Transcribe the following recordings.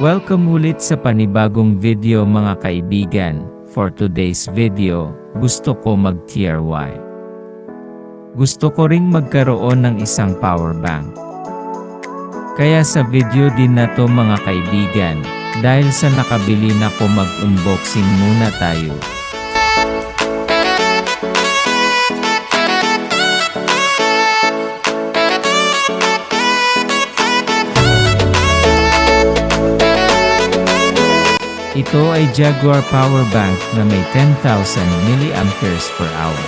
Welcome ulit sa panibagong video mga kaibigan. For today's video, gusto ko mag-tier Y. Gusto ko ring magkaroon ng isang power bank. Kaya sa video din na to mga kaibigan, dahil sa nakabili na ko mag-unboxing muna tayo. Ito ay Jaguar Power Bank na may 10,000 mAh per hour.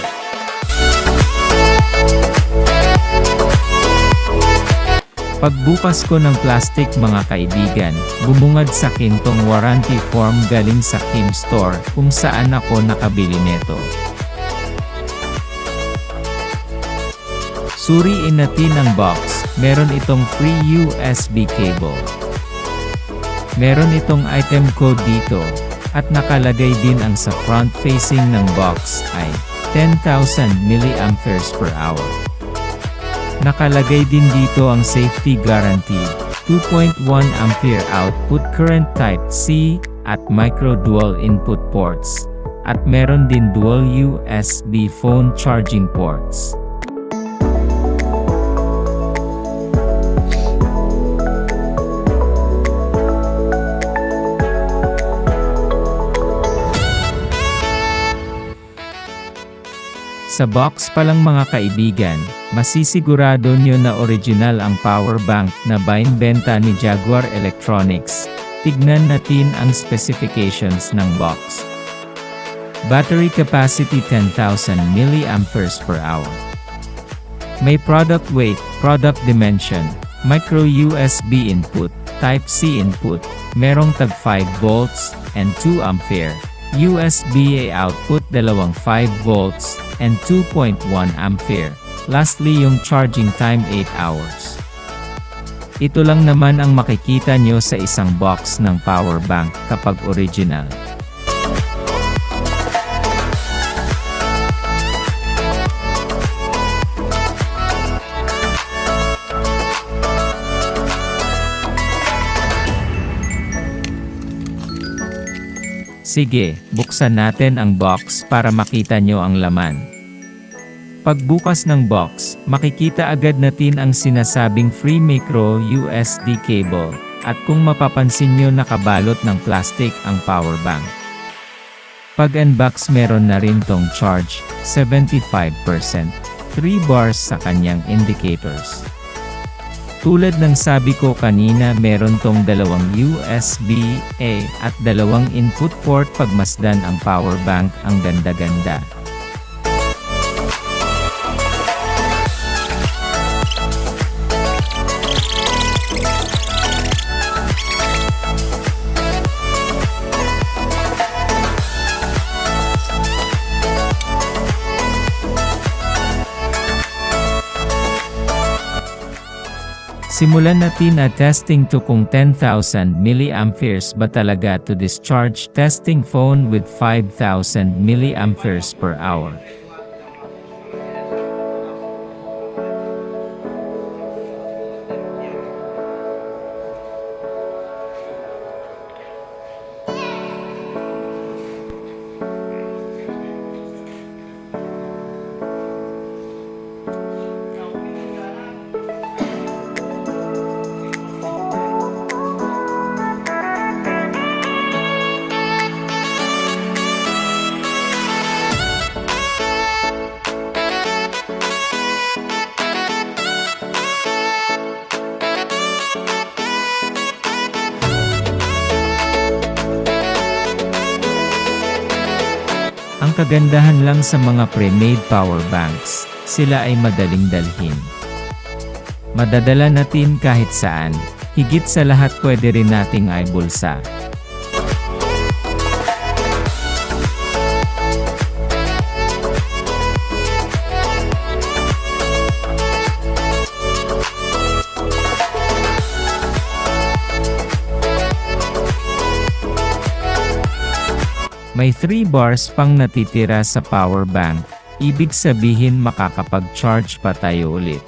Pagbukas ko ng plastic mga kaibigan, bumungad sa kintong warranty form galing sa Kim Store kung saan ako nakabili nito. Suriin natin ang box, meron itong free USB cable. Meron itong item code dito, at nakalagay din ang sa front facing ng box ay 10,000 mAh per hour. Nakalagay din dito ang safety guarantee, 2.1 ampere output current type C, at micro dual input ports. At meron din dual USB phone charging ports. Sa box pa lang mga kaibigan, masisigurado nyo na original ang power bank na bain-benta ni Jaguar Electronics. Tignan natin ang specifications ng box. Battery capacity 10,000 mAh. May product weight, product dimension, micro USB input, Type-C input, merong tag 5 volts, and 2 ampere. USB-A output dalawang 5 volts, and 2.1 ampere. Lastly yung charging time 8 hours. Ito lang naman ang makikita nyo sa isang box ng power bank kapag original. Sige, buksan natin ang box para makita nyo ang laman. Pagbukas ng box, makikita agad natin ang sinasabing free micro USB cable, at kung mapapansin nyo nakabalot ng plastic ang power bank. Pag unbox meron na rin tong charge, 75%, 3 bars sa kanyang indicators. Tulad ng sabi ko kanina meron tong dalawang USB-A at dalawang input port pagmasdan ang power bank ang ganda-ganda. Simulan natin na testing to kung 10,000 mAh ba talaga to discharge testing phone with 5,000 mAh per hour. Kagandahan lang sa mga pre-made power banks, sila ay madaling dalhin. Madadala natin kahit saan, higit sa lahat pwede rin nating ay bulsa. May 3 bars pang natitira sa power bank, ibig sabihin makakapag-charge pa tayo ulit.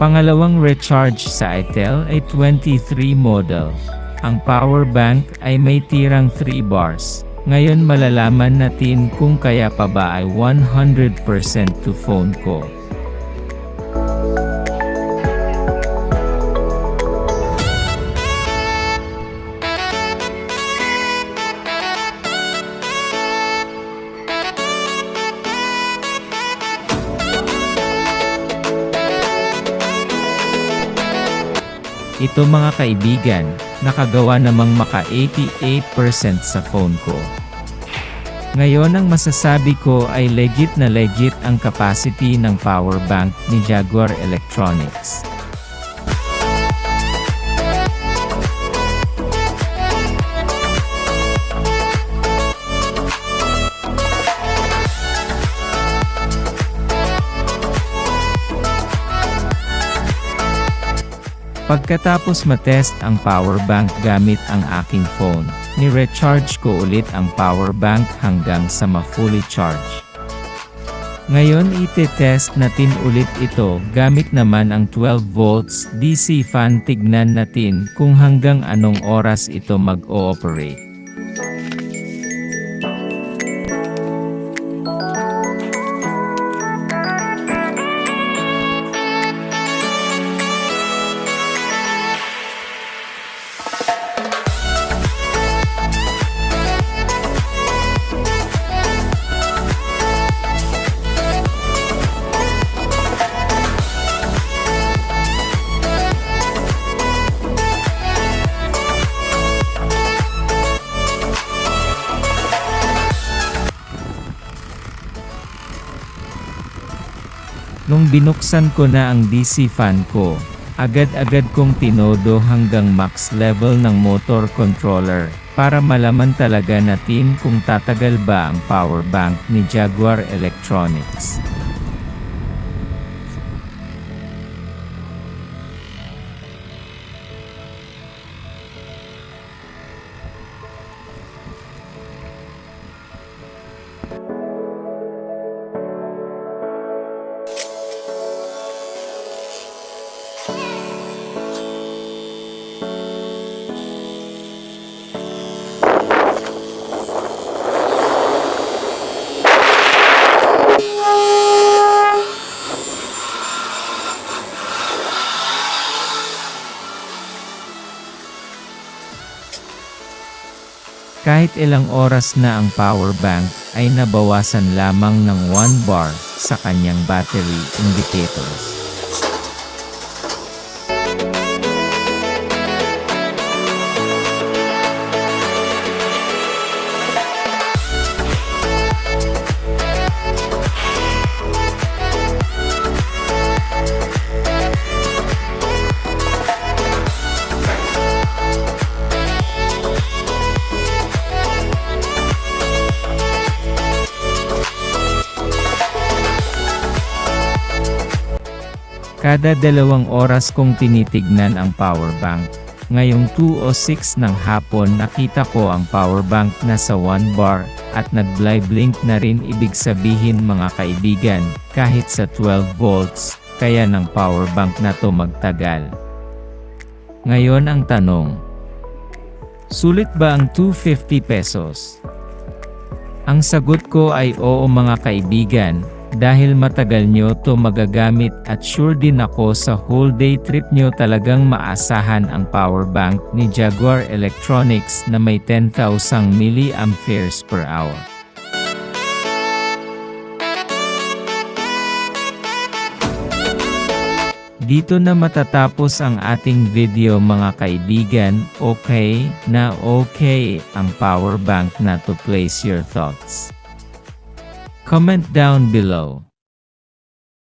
Pangalawang recharge sa ITEL ay 23 model. Ang power bank ay may tirang 3 bars. Ngayon malalaman natin kung kaya pa ba ay 100% to phone ko. Ito mga kaibigan, nakagawa namang maka 88% sa phone ko. Ngayon ang masasabi ko ay legit na legit ang capacity ng power bank ni Jaguar Electronics. Pagkatapos matest ang power bank gamit ang aking phone, ni-recharge ko ulit ang power bank hanggang sa ma-fully charge. Ngayon ite-test natin ulit ito gamit naman ang 12 volts DC fan tignan natin kung hanggang anong oras ito mag-ooperate. Nung binuksan ko na ang DC fan ko, agad-agad kong tinodo hanggang max level ng motor controller, para malaman talaga natin kung tatagal ba ang power bank ni Jaguar Electronics. Kahit ilang oras na ang power bank, ay nabawasan lamang ng 1 bar sa kanyang battery indicators. Kada dalawang oras kong tinitignan ang power bank. Ngayong 2.06 ng hapon nakita ko ang power bank na sa 1 bar, at nag-blink na rin ibig sabihin mga kaibigan, kahit sa 12 volts, kaya ng power bank na to magtagal. Ngayon ang tanong, sulit ba ang 250 pesos? Ang sagot ko ay oo mga kaibigan, dahil matagal nyo to magagamit at sure din ako sa whole day trip nyo talagang maasahan ang power bank ni Jaguar Electronics na may 10,000 mAh per hour. Dito na matatapos ang ating video mga kaibigan, okay na okay ang power bank na to place your thoughts. Comment down below.